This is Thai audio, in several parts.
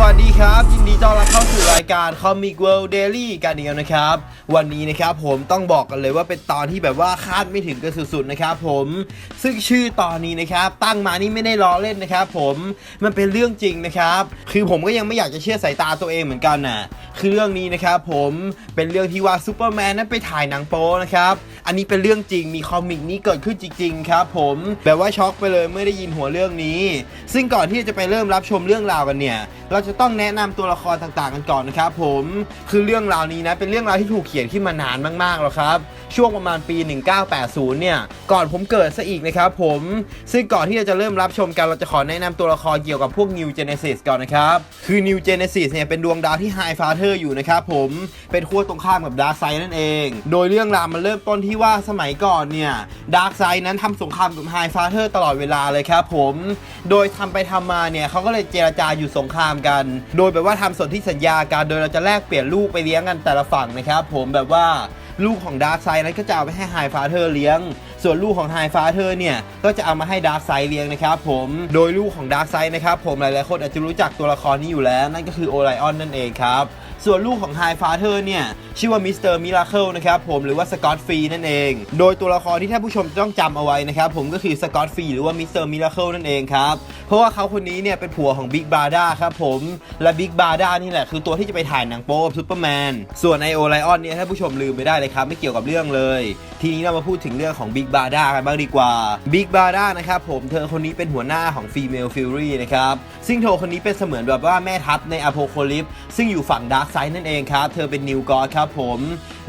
วัสดีครับ ยินดีต้อนรับเข้าสู่รายการ Comic World Daily กันอีกแล้วนะครับ วันนี้นะครับผมต้องบอกกันเลยว่าเป็นตอนที่แบบว่าคาดไม่ถึงกันสุดๆนะครับผมซึ่งชื่อตอนนี้นะครับ ตั้งมานี่ไม่ได้ล้อเล่นนะครับผมมันเป็นเรื่องจริงนะครับ คือผมก็ยังไม่อยากจะเชื่อสายตาตัวเองเหมือนกันน่ะคือเรื่องนี้นะครับผมเป็นเรื่องที่ว่าซูเปอร์แมนนั้นไปถ่ายหนังโป๊นะครับอันนี้เป็นเรื่องจริงมีคอมิกนี้เกิดขึ้นจริง ๆ ครับ ผมแบบว่าช็อกไปเลยเมื่อได้ยินหัวเรื่องนี้ ซึ่งก่อนที่จะไปเริ่มรับชมเรื่องราวกันเนี่ย เราจะต้องแนะนำตัวละครต่างๆ กันก่อนนะครับผมคือเรื่องราวนี้นะเป็นเรื่องราวที่ถูกเขียนขึ้นมานานมากๆแล้วครับ ช่วงประมาณปี 1980 เนี่ย ก่อนผมเกิดซะอีกนะครับผมซึ่งก่อนที่เราจะเริ่มรับชมกันเราจะขอแนะนำตัวละครเกี่ยวกับพวก New Genesis ก่อนนะครับคือ New Genesis เนี่ยเป็นดวงดาวที่ High Father อยู่นะครับผมเป็นขั้วตรงข้ามกับ Dark Side นั่นเอง โดยเรื่องราวมันเริ่มต้นที่ว่าสมัยก่อนเนี่ย Dark Side นั้นทำสงครามกับ High Father ตลอดเวลาเลยครับผม โดยทำไปทำมาเนี่ยเขาก็เลยเจรจาอยู่สงครามกัน โดยแบบว่าทำส่วนธิสัญญากันโดยเราจะแลกเปลี่ยนลูกไปเลี้ยงกันแต่ละฝั่งนะครับผมแบบว่าลูกของดาร์ s ไซนั้นก็จะเอาไปให้ไฮฟาเธอร์เลี้ยง ส่วนลูกของไฮฟาเธอร์เนี่ย ก็จะเอามาให้ดาร์ s ไซเลี้ยงนะครับผม โดยลูกของดาร์ s ไซนะครับผมหลายๆคนอาจจะรู้จักตัวละครนี้อยู่แล้ว นั่นก็คือโอไลออนนั่นเองครับ ส่วนลูกของไฮฟาเธอร์เนี่ย ชื่อว่ามิสเตอร์มิราเคิลนะครับผมหรือว่าสกอตฟรีนั่นเอง โดยตัวละครที่ท่านผู้ชมจะต้องจำเอาไว้นะครับผมก็คือสกอตฟรีหรือว่ามิสเตอร์มิราเคิลนั่นเองครับ ราะว่าเขาคนนี้เนี่ยเป็นผัวของบิ๊กบาร์ด้าครับผม และบิ๊กบาร์ด้านี่แหละคือตัวที่จะไปถ่ายหนังโป๊กับซูเปอร์แมน ส่วนไอโอไลออนเนี่ยท่าผู้ชมลืมไปได้เลยครับ ไม่เกี่ยวกับเรื่องเลย ทีนี้เรามาพูดถึงเรื่องของบิ๊กบาร์ด้ากันบ้างดีกว่าบิ๊กบาร์ด้านะครับผมเธอคนนี้เป็นหัวหน้าของ Female Fury นะครับซึ่งเธอคนนี้เป็นเสมือนแบบว่าแม่ทัพในอโพโคลิปซึ่งอยู่ฝั่งดาร์กไซด์นั่นเองครับเธอเป็นนิวกอดครับผม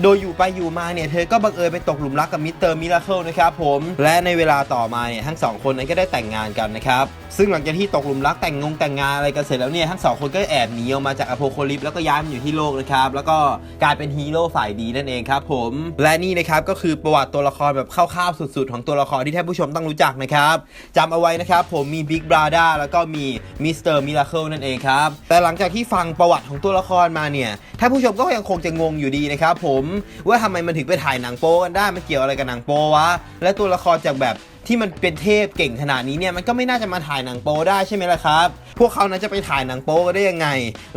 โดยอยู่ไปอยู่มาเนี่ยเธอก็บังเอิญไปตกหลุมรักกับมิสเตอร์มิราเคิลนะครับผมและในเวลาต่อมาเนี่ยทั้งสองคนนั้นก็ได้แต่งงานกันนะครับซึ่งหลังจากที่ตกหลุมรักแต่งงงแต่งงานอะไรกันเสร็จแล้วเนี่ยทั้งสองคนก็แอบหนีออกมาจากอโพโคลิปแล้วก็ย้ายมาอยู่ที่โลกนะครับแล้วก็กลายเป็นฮีโร่ฝ่ายดีนั่นเองครับผมและนี่นะครับก็คือประวัติตัวละครแบบคร่าวๆสุด ๆ ของตัวละครที่ท่านผู้ชมต้องรู้จักนะครับจำเอาไว้นะครับผมมีบิ๊กบราดาแล้วก็มีมิสเตอร์มิราเคิลนั่นเองครับแต่หลังจากที่ฟังประวัติของตัวละครมาเนี่ยท่านผู้ชมก็ยังคงจะงงอยู่ดีนะครับผมว่าทำไมมันถึงไปถ่ายหนังโป๊กันได้มันเกี่ยวอะไรกับหนังโป๊วะและตัวละครจากแบบ ที่มันเป็นเทพเก่งขนาดนี้เนี่ยมันก็ไม่น่าจะมาถ่ายหนังโป๊ได้ใช่ไหมล่ะครับ พวกเขานั้นจะไปถ่ายหนังโป๊กันได้ยังไง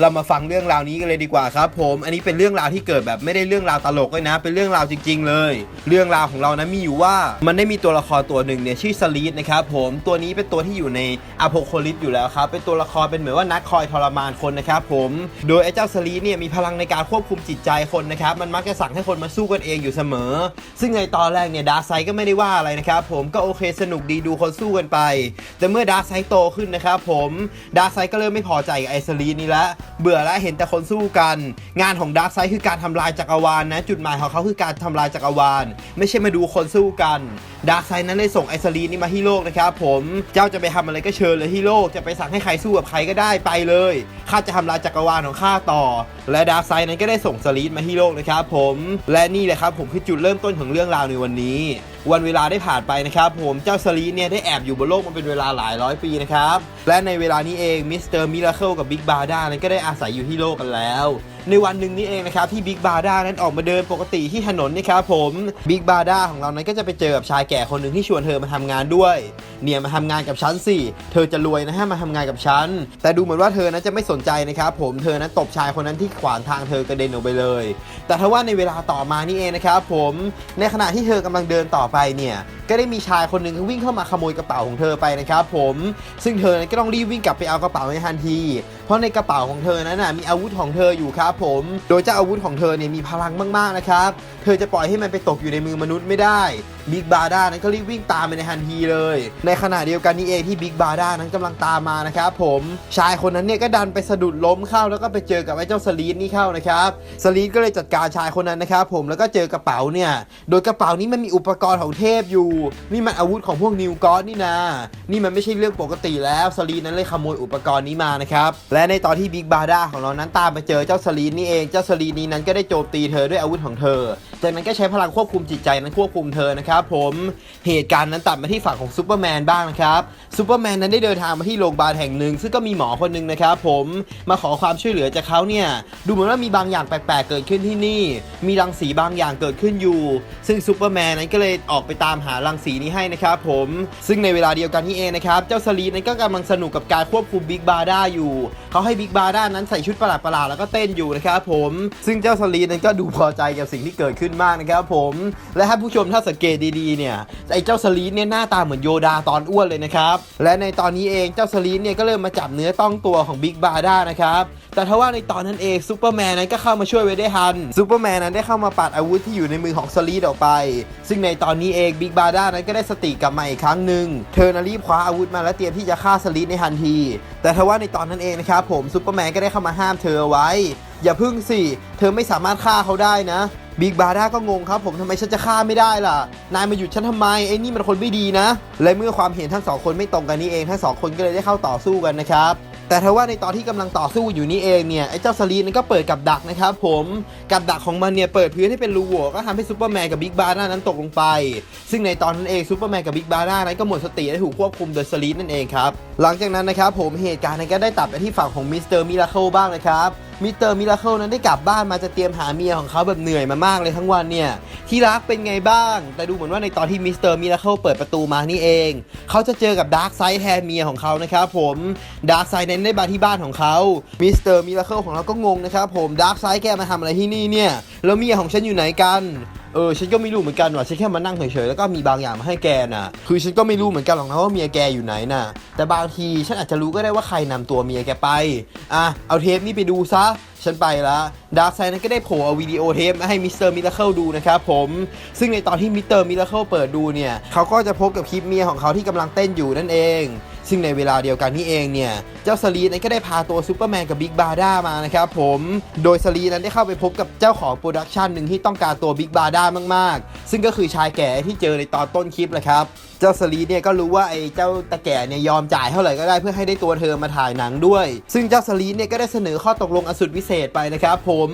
เรามาฟังเรื่องราวนี้กันเลยดีกว่าครับ ผมอันนี้เป็นเรื่องราวที่เกิดแบบไม่ได้เรื่องราวตลกเลยนะ เป็นเรื่องราวจริง ๆ เลย เรื่องราวของเรานะมีอยู่ว่ามันได้มีตัวละครตัวหนึ่งเนี่ยชื่อสลีดนะครับผมตัวนี้เป็นตัวที่อยู่ในอโพโคลิปอยู่แล้วครับเป็นตัวละครเป็นเหมือนว่านักคอยทรมานคนนะครับผมโดยไอ้เจ้าสลีดเนี่ยมีพลังในการควบคุมจิตใจคนนะครับมันมักจะสั่งให้คนมาสู้กันเองอยู่เสมอ ซึ่งในตอนแรกเนี่ยดาร์ไซก็ไม่ได้ว่าอะไรนะครับผมก็โอเคสนุกดีดูคนสู้กันไป แต่เมื่อดาร์ไซโตขึ้นนะครับผมดาร์ไซก็เริ่มไม่พอใจกับไอสลีนี่ละเบื่อแล้วเห็นแต่คนสู้กัน งานของดาร์ไซคือการทำลายจักรวาลนะ จุดหมายของเขาคือการทำลายจักรวาล ไม่ใช่มาดูคนสู้กันดาร์ไซนั้นได้ส่งไอสลีนี่มาที่โลกนะครับผมเจ้าจะไปทำอะไรก็เชิญเลยที่โลกจะไปสั่งให้ใครสู้กับใครก็ได้ไปเลยข้าจะทำลายจักรวาลของข้าต่อ และดาร์ไซนั้นก็ได้ส่งสลีดมาที่โลกนะครับผมและนี่แหละครับผมคือจุดเริ่มต้นของเรื่องราวในวันนี้ วันเวลาได้ผ่านไปนะครับผมเจ้าสลีเนี่ยได้แอบอยู่บนโลกมาเป็นเวลาหลายร้อยปีนะครับและในเวลานี้เองมิสเตอร์มิราเคิลกับบิ๊กบาร์ด้านั้นก็ได้อาศัยอยู่ที่โลกกันแล้ว ในวันหนึ่งนี้เองนะครับที่บิ๊กบาร์ด้านั้นออกมาเดินปกติที่ถนนนะครับผมบิ๊กบาร์ด้าของเรานั้นก็จะไปเจอกับชายแก่คนหนึ่งที่ชวนเธอมาทำงานด้วย เนี่ยมาทำงานกับฉันสิ เธอจะรวยนะฮะมาทำงานกับฉัน แต่ดูเหมือนว่าเธอนั้นจะไม่สนใจนะครับผมเธอนั้นตบชายคนนั้นที่ขวางทางเธอกระเด็นออกไปเลย แต่ทว่าในเวลาต่อมานี่เองนะครับผมในขณะที่เธอกำลังเดินต่อไปเนี่ยก็ได้มีชายคนหนึ่งวิ่งเข้ามาขโมยกระเป๋าของเธอไปนะครับผมซึ่งเธอก็ต้องรีบวิ่งกลับไปเอากระเป๋าในทันที เพราะในกระเป๋าของเธอนั้นนะมีอาวุธของเธออยู่ครับผม โดยเจ้าอาวุธของเธอเนี่ยมีพลังมากๆนะครับ เธอจะปล่อยให้มันไปตกอยู่ในมือมนุษย์ไม่ได้ บิ๊กบาร์ด้านั้นก็รีบวิ่งตามไปในทันทีเลย ในขณะเดียวกันนี้เองที่บิ๊กบาร์ด้านั้นกำลังตามมานะครับผมชายคนนั้นเนี่ยก็ดันไปสะดุดล้มเข้าแล้วก็ไปเจอกับไอ้เจ้าสลีดนี่เข้านะครับสลีดก็เลยจัดการชายคนนั้นนะครับผมแล้วก็เจอกระเป๋าเนี่ยโดยกระเป๋านี้มันมีอุปกรณ์ของเทพอยู่ นี่มันอาวุธของพวกนิวกอสนี่นะนี่มันไม่ใช่เรื่องปกติแล้วสลีดนั้นเลยขโมยอุปกรณ์นี้มานะครับและในตอนที่บิ๊กบาร์ด้าของเรานั้นตามไปเจอเจ้าสลีดนี่เองเจ้าสลีดนี้นั้นก็ได้โจมตีเธอด้วยอาวุธของเธอ จากนั้นก็ใช้พลังควบคุมจิตใจนั้นควบคุมเธอนะครับนะครับผมเหตุการณ์นั้นตัดมาที่ฝั่งของซูเปอร์แมนบ้างนะครับซูเปอร์แมนนั้นได้เดินทางมาที่โรงพยาบาลแห่งหนึ่ง ซึ่งก็มีหมอคนหนึ่งนะครับผมมาขอความช่วยเหลือจากเขาเนี่ยดูเหมือนว่ามีบางอย่างแปลกๆเกิดขึ้นที่นี่ มีรังสีบางอย่างเกิดขึ้นอยู่ ซึ่งซูเปอร์แมนนั้นก็เลยออกไปตามหารังสีนี้ให้นะครับผมซึ่งในเวลาเดียวกันนี่เองนะครับเจ้าสลีนั้นก็กำลังสนุกกับการควบคุมบิ๊กบาร์ด้าอยู่เขาให้บิ๊กบาร์ด้านั้นใส่ชุดประหลาดๆแล้วก็เต้นอยู่นะครับผมซึ่งเจ้าสลีนั้นก็ดูพอใจกับสิ่งที่เกิดขึ้นมากนะครับผมและถ้าผู้ชมถ้าสังเกตดีๆเนี่ยไอ้เจ้าสลีดเนี่ยหน้าตาเหมือนโยดาตอนอ้วนเลยนะครับและในตอนนี้เองเจ้าสลีดเนี่ยก็เริ่มมาจับเนื้อต้องตัวของบิ๊กบาร์ด้านะครับแต่ทว่าในตอนนั้นเองซูเปอร์แมนนั้นก็เข้ามาช่วยไว้ได้ทันซูเปอร์แมนนั้นได้เข้ามาปัดอาวุธที่อยู่ในมือของสลีดออกไป ซึ่งในตอนนี้เองบิ๊กบาร์ด้านั้นก็ได้สติกลับมาอีกครั้งหนึ่งเธอนะรีบคว้าอาวุธมาและเตรียมที่จะฆ่าสลีดในทันที แต่ทว่าในตอนนั้นเองนะครับผมซูเปอร์แมนก็ได้เข้ามาห้ามเธอไว้ อย่าพึ่งสิ เธอไม่สามารถฆ่าเขาได้นะ บิ๊กบาร์ด้าก็งงครับผมทำไมฉันจะฆ่าไม่ได้ล่ะ นายมาหยุดฉันทำไมไอ้นี่มันคนไม่ดีนะ และเมื่อความเห็นทั้งสองคนไม่ตรงกันนี่เองทั้งสองคนก็เลยได้เข้าต่อสู้กันนะครับแต่ถ้าว่าในตอนที่กำลังต่อสู้อยู่นี่เองเนี่ยไอ้เจ้าสลีนนก็เปิดกับดักนะครับผมกับดักของมันเนี่ยเปิดพื้นให้เป็นรูโหว่ก็ทำให้ซูเปอร์แมนกับบิ๊กบาร์ด้านั้นตกลงไป ซึ่งในตอนนั้นเองซูเปอร์แมนกับบิ๊กบาร์ด้านั้นก็หมดสติและถูกควบคุมโดยสลีนนั่นเองครับหลังจากนั้นนะครับผมเหตุการณ์นั้นก็ได้ตัดไปที่ฝั่งของมิสเตอร์มิราเคิลบ้างนะครับ มิสเตอร์มิราเคิลนั้นได้กลับบ้านมาจะเตรียมหาเมียของเขาแบบเหนื่อยมามากเลยทั้งวันเนี่ย ที่รักเป็นไงบ้าง แต่ดูเหมือนว่าในตอนที่มิสเตอร์มิราเคิลเปิดประตูมานี่เอง เขาจะเจอกับดาร์กไซด์แทนเมียของเขานะครับผมดาร์กไซด์นั้นได้มาที่บ้านของเขามิสเตอร์มิราเคิลของเราก็งงนะครับผมดาร์กไซด์แกมาทำอะไรที่นี่เนี่ยแล้วเมียของฉันอยู่ไหนกัน เออฉันก็ไม่รู้เหมือนกันว่ะฉันแค่มานั่งเฉยๆแล้วก็มีบางอย่างมาให้แกน่ะ คือฉันก็ไม่รู้เหมือนกันหรอกนะว่าเมียแกอยู่ไหนน่ะ แต่บางทีฉันอาจจะรู้ก็ได้ว่าใครนำตัวเมียแกไปอะเอาเทปนี้ไปดูซะฉันไปละดาร์กไซนั้นก็ได้โผล่เอาวิดีโอเทปมาให้มิสเตอร์มิราเคิลดูนะครับผม ซึ่งในตอนที่มิสเตอร์มิราเคิลเปิดดูเนี่ยเขาก็จะพบกับคลิปเมียของเขาที่กำลังเต้นอยู่นั่นเอง ซึ่งในเวลาเดียวกันนี่เองเนี่ย เจ้าสลีนั้นก็ได้พาตัวซูเปอร์แมนกับบิ๊กบาร์ด้ามานะครับผม โดยสลีนั้นได้เข้าไปพบกับเจ้าของโปรดักชันหนึ่งที่ต้องการตัวบิ๊กบาร์ด้ามากๆ ซึ่งก็คือชายแก่ที่เจอในตอนต้นคลิปแหละครับ เจ้าสลีเนี่ยก็รู้ว่าไอ้เจ้าตะแก่เนี่ยยอมจ่ายเท่าไหร่ก็ได้เพื่อให้ได้ตัวเธอมาถ่ายหนังด้วย ซึ่งเจ้าสลีเนี่ยก็ได้เสนอข้อตกลงอันสุดวิเศษไปนะครับผม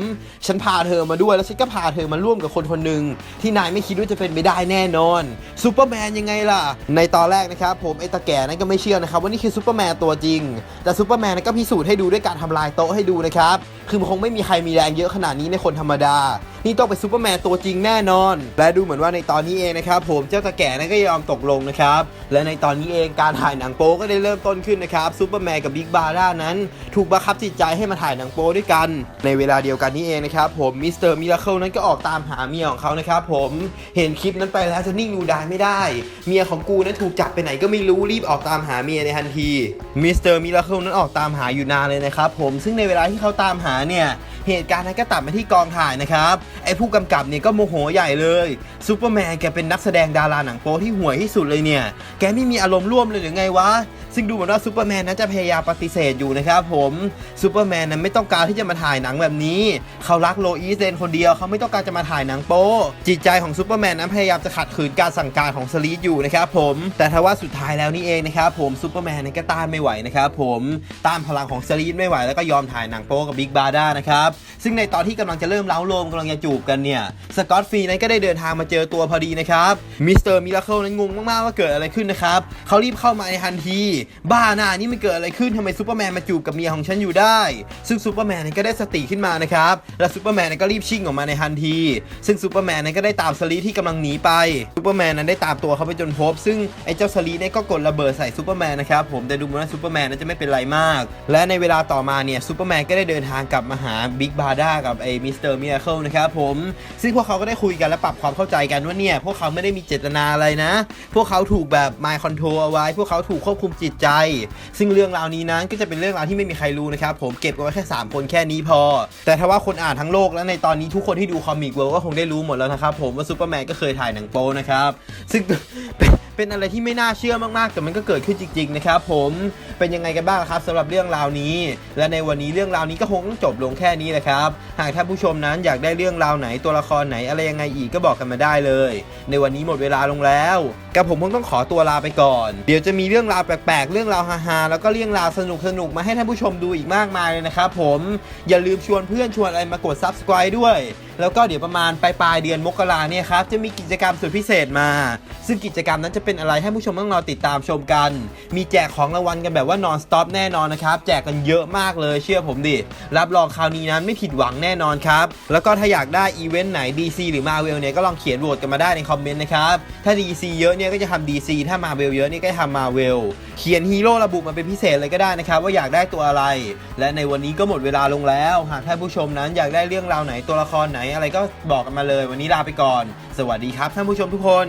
ฉันพาเธอมาด้วยแล้วฉันก็พาเธอมาร่วมกับคนคนหนึ่งที่นายไม่คิดว่าจะเป็นไปได้แน่นอนซูเปอร์แมนยังไงล่ะ ในตอนแรกนะครับผมไอ้ตะแก่นั้นก็ไม่เชื่อนะครับว่านี่คือซูเปอร์แมนตัวจริง แต่ซูเปอร์แมนนั้นก็พิสูจน์ให้ดูด้วยการทำลายโต๊ะให้ดูนะครับคือมันคงไม่มีใครมีแรงเยอะขนาดนี้ในคนธรรมดา นี่ต้องเป็นซูเปอร์แมนตัวจริงแน่นอน และดูเหมือนว่าในตอนนี้เองนะครับ ผมเจ้าตะแก่นั้นก็ยอมตกลงนะครับ และในตอนนี้เองการถ่ายหนังโป๊ก็ได้เริ่มต้นขึ้นนะครับซูเปอร์แมนกับบิ๊กบาร์ด้านั้น ถูกบังคับจิตใจให้มาถ่ายหนังโป๊ด้วยกัน ในเวลาเดียวกันนี้เองนะครับ ผมมิสเตอร์มิราเคิลนั้นก็ออกตามหาเมียของเขานะครับผมเห็นคลิปนั้นไปแล้วจะนิ่งดูดายไม่ได้ เมียของกูนั้นถูกจับไปไหนก็ไม่รู้รีบออกตามหาเมียในทันทีมิสเตอร์มิราเคิลนั้นออกตามหาอยู่นานเลยนะครับผมซึ่งในเวลาที่เขาตามหาเนี่ยเหตุการณ์นั้นก็ตัดมาที่กองถ่ายนะครับไอ้ผู้กำกับเนี่ยก็โมโหใหญ่เลยซูเปอร์แมนแกเป็นนักแสดงดาราหนังโป๊ที่ห่วยที่สุดเลยเนี่ยแกไม่มีอารมณ์ร่วมเลยหรือไงวะซึ่งดูเหมือนว่าซูเปอร์แมนนั้นจะพยายามปฏิเสธอยู่นะครับผมซูเปอร์แมนนั้นไม่ต้องการที่จะมาถ่ายหนังแบบนี้ เขารักโลอีสเลนคนเดียวเขาไม่ต้องการจะมาถ่ายหนังโป๊จิตใจของซูเปอร์แมนนั้นพยายามจะขัดขืนการสั่งการของสลีดอยู่นะครับผมแต่ถ้าว่าสุดท้ายแล้วนี่เองนะครับผมซูเปอร์แมนนั้นก็ต้านไม่ไหวนะครับผมต้านพลังของสลีดไม่ไหวแล้วก็ยอมถ่ายหนังโป๊กับบิ๊กบาด้านะครับ ซึ่งในตอนที่กำลังจะเริ่มเล้าโลมกำลังจะจูบกันเนี่ย สกอตฟรีนั้นก็ได้เดินทางมาเจอตัวพอดีนะครับ มิสเตอร์มิราเคิลนั้นงงมากๆว่าเกิดอะไรขึ้นนะครับ เขารีบเข้ามาในทันที บ้าหน้านี่มันเกิดอะไรขึ้นทำไมซูเปอร์แมนมาจูบกับเมียของฉันอยู่ได้ ซึ่งซูเปอร์แมนนั้นก็ได้สติขึ้นมานะครับ และซูเปอร์แมนนั้นก็รีบชิ่งออกมาในทันที ซึ่งซูเปอร์แมนนั้นก็ได้ตามสลีที่กำลังหนีไป ซูเปอร์แมนนั้นได้ตามตัวเขาไปจนพบ ซึ่งไอ้เจ้าสลีเนี่ยก็กดระเบิดใส่ซูเปอร์แมนนะครับผมแต่ดูเหมือนว่าซูเปอร์แมนนั้นจะไม่เป็นไรมาก และในเวลาต่อมาเนี่ยซูเปอร์แมนก็ได้เดินทางกลับมาหาบิ๊กบาร์ด้ากับไอ้มิสเตอร์มิราเคิลนะครับผมซึ่งพวกเขาก็ได้คุยกันและปรับความเข้าใจกันว่าเนี่ยพวกเขาไม่ได้มีเจตนาอะไรนะ พวกเขาถูกแบบมายคอนโทรเอาไว้ พวกเขาถูกควบคุมจิตใจ ซึ่งเรื่องราวนี้นั้นก็จะเป็นเรื่องราวที่ไม่มีใครรู้นะครับผมเก็บไว้แค่ 3 คนแค่นี้พอ แต่ถ้าว่าคนอ่านทั้งโลกและในตอนนี้ทุกคนที่ดูคอมิกเวิลด์ก็คงได้รู้หมดแล้วนะครับผมว่าซูเปอร์แมนก็เคยถ่ายหนังโป๊นะครับซึ่ง เป็นอะไรที่ไม่น่าเชื่อมากๆ แต่มันก็เกิดขึ้นจริงๆนะครับผมเป็นยังไงกันบ้างครับสำหรับเรื่องราวนี้ และในวันนี้เรื่องราวนี้ก็คงต้องจบลงแค่นี้แหละครับหากท่านผู้ชมนั้นอยากได้เรื่องราวไหนตัวละครไหนอะไรยังไงอีกก็บอกกันมาได้เลย ในวันนี้หมดเวลาลงแล้วกับผมคงต้องขอตัวลาไปก่อน เดี๋ยวจะมีเรื่องราวแปลกๆ เรื่องราวฮาๆแล้วก็เรื่องราวสนุกๆมาให้ท่านผู้ชมดูอีกมากมายเลยนะครับผมอย่าลืมชวนเพื่อนชวนอะไรมากด subscribe ด้วย แล้วก็เดี๋ยวประมาณปลายปลายๆเดือนมกราเนี่ยครับจะมีกิจกรรมสุดพิเศษมา ซึ่งกิจกรรมนั้นจะเป็นอะไรให้ผู้ชมต้องรอติดตามชมกัน มีแจกของรางวัลกันแบบว่านอนสต็อปแน่นอนนะครับ แจกกันเยอะมากเลยเชื่อผมดิ รับรองคราวนี้นั้นไม่ผิดหวังแน่นอนครับ แล้วก็ถ้าอยากได้อีเวนต์ไหน DC หรือ Marvel เนี่ยก็ลองเขียนโหวตกันมาได้ในคอมเมนต์นะครับ ถ้า DC เยอะเนี่ยก็จะทำ DC ถ้า Marvel เยอะเนี่ยก็จะทำ Marvel เขียนฮีโร่ระบุมาเป็นพิเศษเลยก็ได้นะครับว่าอยากได้ตัวอะไร และในวันนี้ก็หมดเวลาลงแล้วหากท่านผู้ชมนั้นอยากได้เรื่องราวไหนตัวละครไหนอะไรก็บอกกันมาเลย วันนี้ลาไปก่อน สวัสดีครับท่านผู้ชมทุกคน